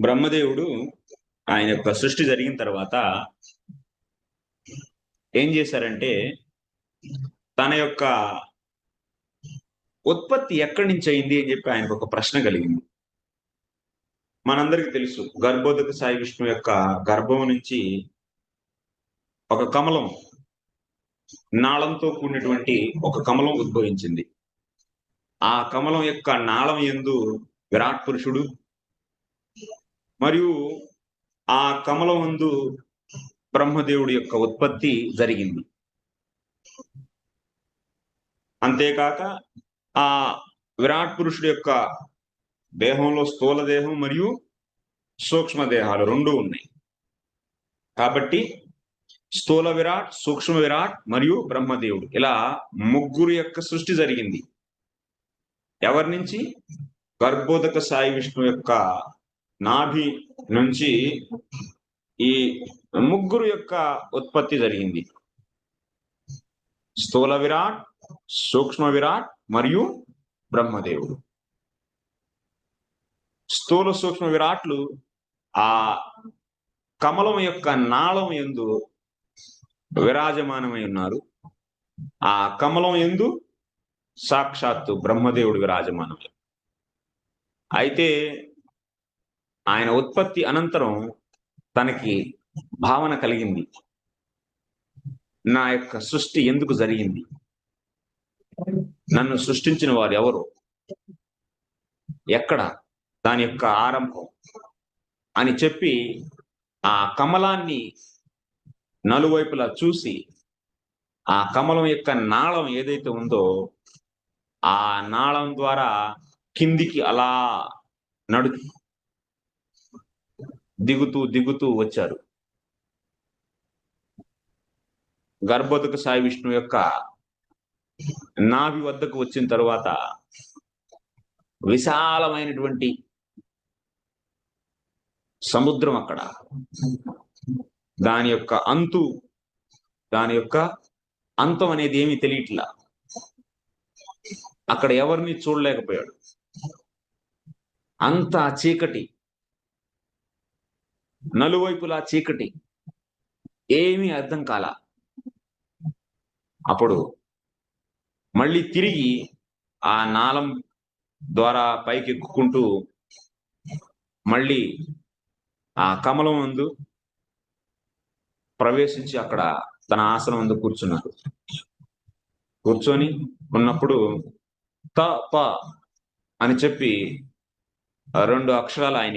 బ్రహ్మదేవుడు ఆయన యొక్క సృష్టి జరిగిన తర్వాత ఏం చేశారంటే తన యొక్క ఉత్పత్తి ఎక్కడి నుంచి అయింది అని చెప్పి ఆయనకు ఒక ప్రశ్న కలిగింది. మనందరికీ తెలుసు గర్భోదక సాయి విష్ణు యొక్క గర్భం నుంచి ఒక కమలం నాళంతో కూడినటువంటి ఒక కమలం ఉద్భవించింది. ఆ కమలం యొక్క నాళం ఎందు విరాట్ పురుషుడు మరియు ఆ కమలమందు బ్రహ్మదేవుడి యొక్క ఉత్పత్తి జరిగింది. అంతేకాక ఆ విరాట్ పురుషుడు యొక్క దేహంలో స్థూల దేహం మరియు సూక్ష్మ దేహాలు రెండు ఉన్నాయి. కాబట్టి స్థూల విరాట్ సూక్ష్మ విరాట్ మరియు బ్రహ్మదేవుడు ఇలా ముగ్గురు యొక్క సృష్టి జరిగింది. ఎవరి నుంచి? గర్భోదక సాయి విష్ణు యొక్క నాభి నుంచి ఈ ముగ్గురు యొక్క ఉత్పత్తి జరిగింది. స్థూల విరాట్ సూక్ష్మ విరాట్ మరియు బ్రహ్మదేవుడు. స్థూల సూక్ష్మ విరాట్లు ఆ కమలం యొక్క నాళం ఎందు విరాజమానమై ఉన్నారు. ఆ కమలం ఎందు సాక్షాత్తు బ్రహ్మదేవుడు విరాజమానమై. అయితే ఆయన ఉత్పత్తి అనంతరం తనకి భావన కలిగింది. నా యొక్క సృష్టి ఎందుకు జరిగింది? నన్ను సృష్టించిన వారు ఎవరు? ఎక్కడ? దాని యొక్క ఆరంభం అని చెప్పి ఆ కమలాన్ని నలువైపులా చూసి ఆ కమలం యొక్క నాళం ఏదైతే ఉందో ఆ నాళం ద్వారా కిందికి అలా నడు దిగుతూ దిగుతూ వచ్చారు. గర్భోదక సాయి విష్ణు యొక్క నాభి వద్దకు వచ్చిన తరువాత విశాలమైనటువంటి సముద్రం అక్కడ. దాని యొక్క అంతు దాని యొక్క అంతం అనేది ఏమీ తెలియట్లా. అక్కడ ఎవరిని చూడలేకపోయాడు. అంత చీకటి. నలువైపులా చీకటి. ఏమీ అర్థం కాల. అప్పుడు మళ్ళీ తిరిగి ఆ నాళం ద్వారా పైకి ఎక్కుకుంటూ మళ్ళీ ఆ కమలం ముందు ప్రవేశించి అక్కడ తన ఆసనం ముందు కూర్చున్నారు కూర్చొని ఉన్నప్పుడు త ప అని చెప్పి రెండు అక్షరాలు ఆయన